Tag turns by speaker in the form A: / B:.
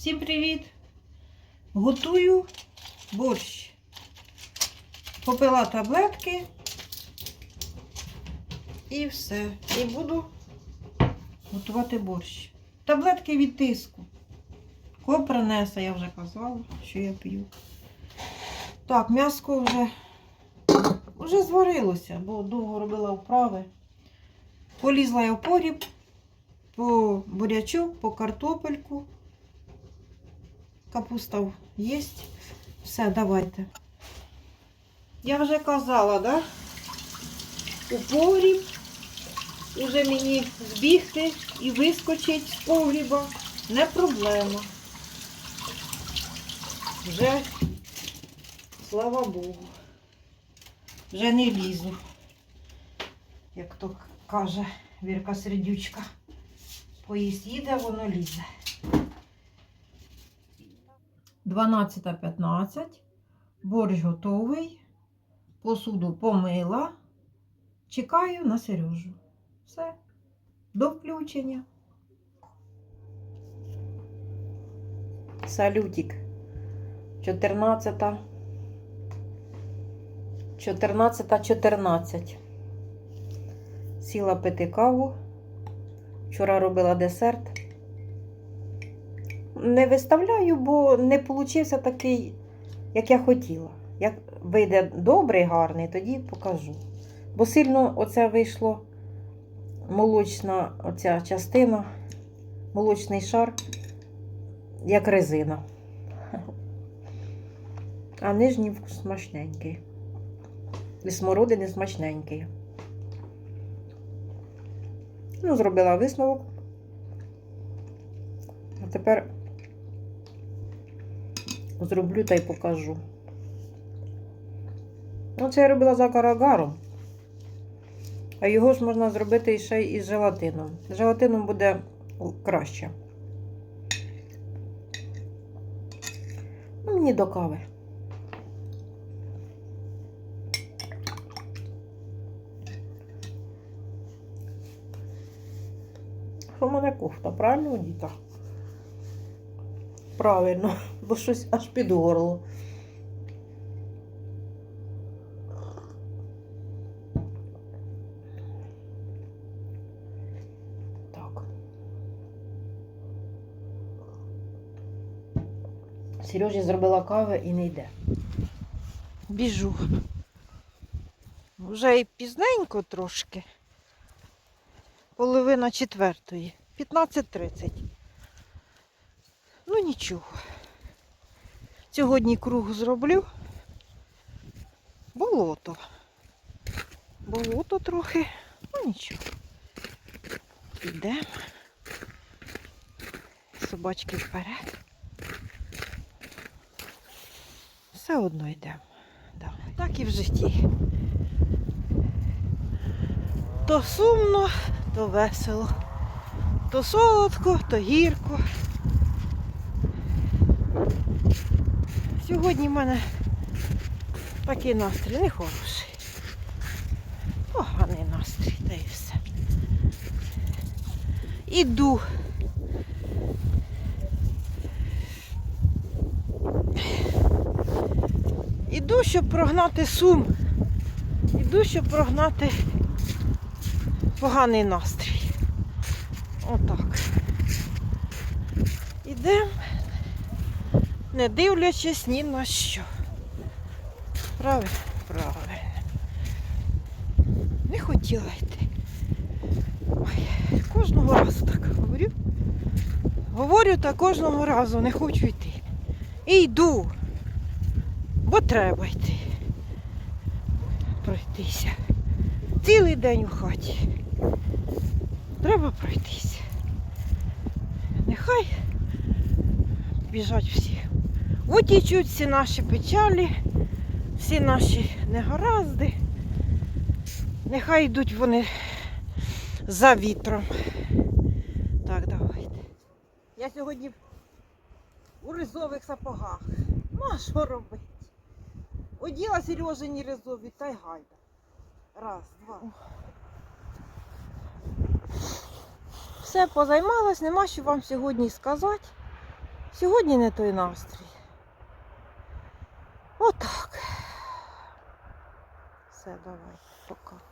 A: Всім привіт! Готую борщ. Попила таблетки і все. І буду готувати борщ. Таблетки від тиску. Кого принесе, я вже казала, що я п'ю. Так, м'яско вже, вже зварилося, бо довго робила вправи. Полізла я в погріб, по бурячок, по картопельку. Капуста є. Все, давайте. Я вже казала, да? У погріб. Уже мені збігти і вискочить з погріба. Не проблема. Вже, слава Богу. Вже не лізу. Як то каже Вірка Сердючка. Поїзд їде, воно лізе. 12.15. Борщ готовий. Посуду помила. Чекаю на Сережу. Все. До включення. Салютик. 14. 14 14. Сіла пити каву. Вчора робила десерт. Не виставляю, бо не получився такий, як я хотіла. Як вийде добрий, гарний, тоді покажу. Бо сильно оце вийшло молочна оця частина, молочний шар, як резина. А нижній смачненький. І смородини смачненький. Ну, зробила висновок. А тепер зроблю та й покажу. Ну, це я робила за карагаром. А його ж можна зробити ще й із желатином. З желатином буде краще. Ну, мені до кави. Що мене кофта, правильно діта? Правильно, бо щось аж під горло. Так. Сережі зробила кави і не йде. Біжу. Вже і пізненько трошки. Половина четвертої. 15.30. Ну нічого. Сьогодні круг зроблю. Болото. Болото трохи. Ну нічого. Йдемо. Собачки вперед. Все одно йдемо. Так і в житті. То сумно, то весело. То солодко, то гірко. Сьогодні в мене такий настрій не хороший. Поганий настрій, та і все. Іду. Іду, щоб прогнати сум. Іду, щоб прогнати поганий настрій. Отак. Ідемо, не дивлячись ні на що. Правильно? Правильно. Не хотіла йти. Ой, кожного разу так говорю. Говорю та кожного разу не хочу йти. І йду. Бо треба йти. Пройтися. Цілий день у хаті. Треба пройтися. Нехай біжать всі. Утічуть всі наші печалі, всі наші негаразди. Нехай йдуть вони за вітром. Так, давайте. Я сьогодні у ризових сапогах. Ну, а що робити? Оділа Сережині ризові та й гайда. Раз, два. Все позаймалась, нема що вам сьогодні сказати. Сьогодні не той настрій. Отак. Все, давай, пока.